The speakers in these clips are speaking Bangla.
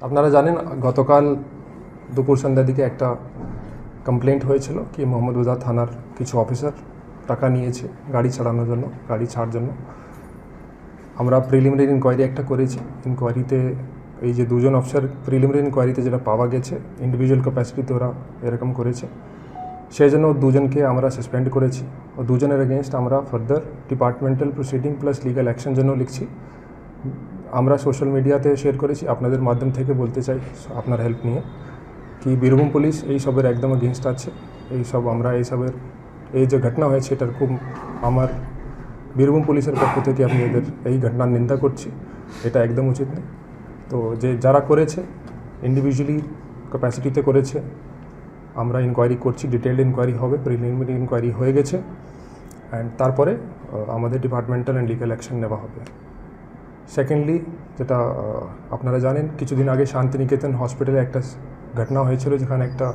আপনারা জানেন, গতকাল দুপুর সন্ধ্যার দিকে একটা কমপ্লেন্ট হয়েছিল কি মোহাম্মদবাজার থানার কিছু অফিসার টাকা নিয়েছে গাড়ি ছাড়ানোর জন্য, গাড়ি ছাড়ার জন্য। আমরা প্রিলিমিনারি ইনকোয়ারি একটা করেছি। ইনকোয়ারিতে এই যে দুজন অফিসার প্রিলিমিনারি ইনকোয়ারিতে যেটা পাওয়া গেছে ইন্ডিভিজুয়াল ক্যাপাসিটিতে ওরা এরকম করেছে। সেই জন্য দুজনকে আমরা সাসপেন্ড করেছি। ও দুজনের এগেনস্ট আমরা further departmental proceeding plus legal action জন্য লিখছি। আমরা সোশ্যাল মিডিয়াতে শেয়ার করেছি, আপনাদের মাধ্যম থেকে বলতে চাই আপনার হেল্প নিয়ে। কি বীরভূম পুলিশ এই সবের একদম এগেনস্ট আছে। এই সব আমরা এই সবের, এই যে ঘটনা হয়েছে এটার খুব আমার বীরভূম পুলিশের পক্ষ থেকে আমি এদের এই ঘটনার নিন্দা করছি। এটা একদম উচিত নেই তো যে যারা করেছে ইন্ডিভিজুয়ালি ক্যাপাসিটিতে করেছে, আমরা ইনকোয়ারি করছি ডিটেলড ইনকোয়ারি হবে প্রিলিমিনারি ইনকোয়ারি হয়ে গেছে। অ্যান্ড তারপরে আমাদের ডিপার্টমেন্টাল অ্যান্ড লিগাল অ্যাকশন নেওয়া হবে। সেকেন্ডলি যেটা আপনারা জানেন, কিছুদিন আগে শান্তিনিকেতন হসপিটালে একটা ঘটনা হয়েছিল যেখানে একটা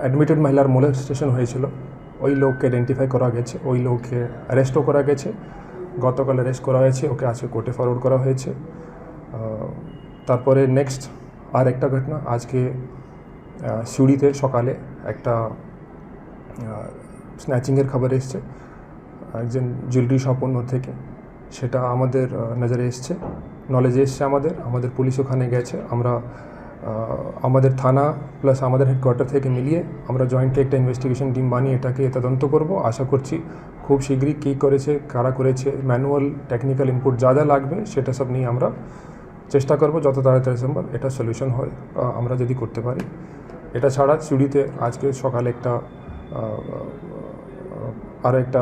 অ্যাডমিটেড মহিলার মোলেস্টেশন হয়েছিল। ওই লোককে আইডেন্টিফাই করা গেছে, ওই লোককে অ্যারেস্টও করা গেছে। গতকাল অ্যারেস্ট করা হয়েছে, ওকে আজকে কোর্টে ফরওয়ার্ড করা হয়েছে। তারপরে নেক্সট আর একটা ঘটনা, আজকে সিউড়িতে সকালে একটা স্ন্যাচিংয়ের খবর এসছে। একজন জুয়েলারি শপ থেকে। সেটা আমাদের নজরে এসছে নলেজে এসছে আমাদের আমাদের পুলিশ ওখানে গেছে, আমরা আমাদের থানা প্লাস আমাদের হেডকোয়ার্টার থেকে মিলিয়ে আমরা জয়েন্টলি একটা ইনভেস্টিগেশন টিম বানিয়ে এটাকে তদন্ত করব। আশা করছি খুব শীঘ্রই কী করেছে, কারা করেছে ম্যানুয়াল টেকনিক্যাল ইনপুট যা যা লাগবে সেটা সব নিয়ে আমরা চেষ্টা করব, যত তাড়াতাড়ি সম্ভব এটা সলিউশন হয় আমরা যদি করতে পারি। এটা ছাড়া চুড়িতে আজকে সকালে একটা আরও একটা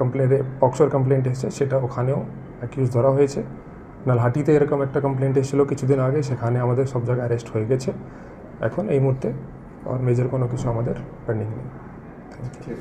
কমপ্লেন্টে পক্সোর কমপ্লেন্ট এসেছে, সেটা ওখানেও অ্যাকিউজ ধরা হয়েছে। নালহাটিতে এরকম একটা কমপ্লেন্ট এসেছিল কিছুদিন আগে, সেখানে আমাদের সব জায়গায় অ্যারেস্ট হয়ে গেছে। এখন এই মুহূর্তে আর মেজর কোনো কিছু আমাদের পেন্ডিং নেই। Thank you